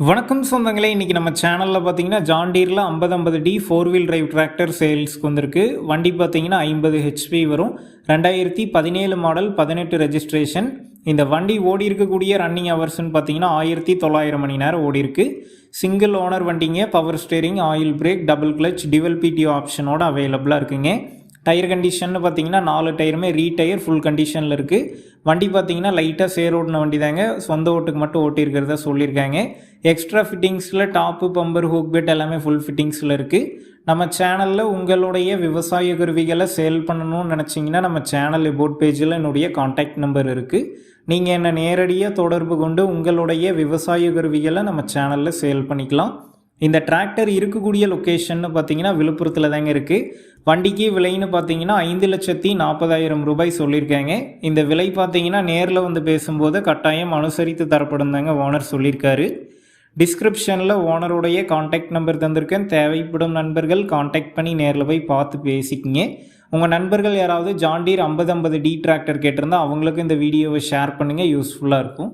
வணக்கம் சொந்தங்களே இன்றைக்கி நம்ம சேனலில் பார்த்தீங்கன்னா ஜாண்டீரில் ஐம்பது ஐம்பது D four wheel drive tractor சேல்ஸ்க்கு வந்திருக்கு. வண்டி பார்த்தீங்கன்னா ஐம்பது ஹெச்பி வரும். ரெண்டாயிரத்தி பதினேழு மாடல் பதினெட்டு ரெஜிஸ்ட்ரேஷன் இந்த வண்டி ஓடி இருக்கக்கூடிய ரன்னிங் ஹவர்ஸ்னு பார்த்தீங்கன்னா ஆயிரத்தி தொள்ளாயிரம் மணி நேரம் ஓடி இருக்கு. சிங்கிள் ஓனர் வண்டிங்க power steering oil brake double clutch dual PTO ஆப்ஷனோட அவைலபிளாக இருக்குங்க. டயர் கண்டிஷன் பார்த்தீங்கன்னா நாலு டயருமே ரீடயர் ஃபுல் கண்டிஷனில் இருக்குது வண்டி பார்த்தீங்கன்னா லைட்டாக சேர் ஓட்டின வண்டி தாங்க. சொந்த ஓட்டுக்கு மட்டும் ஓட்டியிருக்கிறதா சொல்லியிருக்காங்க. எக்ஸ்ட்ரா ஃபிட்டிங்ஸில் டாப்பு பம்பர் ஹூக் பெட் எல்லாமே ஃபுல் ஃபிட்டிங்ஸில் இருக்குது நம்ம சேனலில் உங்களுடைய விவசாய கருவிகளை சேல் பண்ணணும்னு நினச்சிங்கன்னா நம்ம சேனல் போட் பேஜில் என்னுடைய காண்டாக்ட் நம்பர் இருக்குது நீங்கள் என்னை நேரடியாக தொடர்பு கொண்டு உங்களுடைய விவசாய கருவிகளை நம்ம சேனலில் சேல் பண்ணிக்கலாம். இந்த டிராக்டர் இருக்கக்கூடிய லொக்கேஷன்னு பார்த்தீங்கன்னா விழுப்புரத்தில் தாங்க இருக்குது வண்டிக்கு விலைன்னு பார்த்தீங்கன்னா ஐந்து லட்சத்தி நாற்பதாயிரம் ரூபாய் சொல்லியிருக்காங்க. இந்த விலை பார்த்தீங்கன்னா நேரில் வந்து பேசும்போது கட்டாயம் அனுசரித்து தரப்படும் தாங்க ஓனர் சொல்லியிருக்காரு. டிஸ்கிரிப்ஷனில் ஓனருடைய காண்டாக்ட் நம்பர் தந்திருக்கேன். தேவைப்படும் நண்பர்கள் காண்டாக்ட் பண்ணி நேரில் போய் பார்த்து பேசிக்கிங்க. உங்கள் நண்பர்கள் யாராவது ஜாண்டீர் ஐம்பது ஐம்பது டி டிராக்டர் கேட்டிருந்தா அவங்களுக்கும் இந்த வீடியோவை ஷேர் பண்ணுங்கள் யூஸ்ஃபுல்லாக இருக்கும்.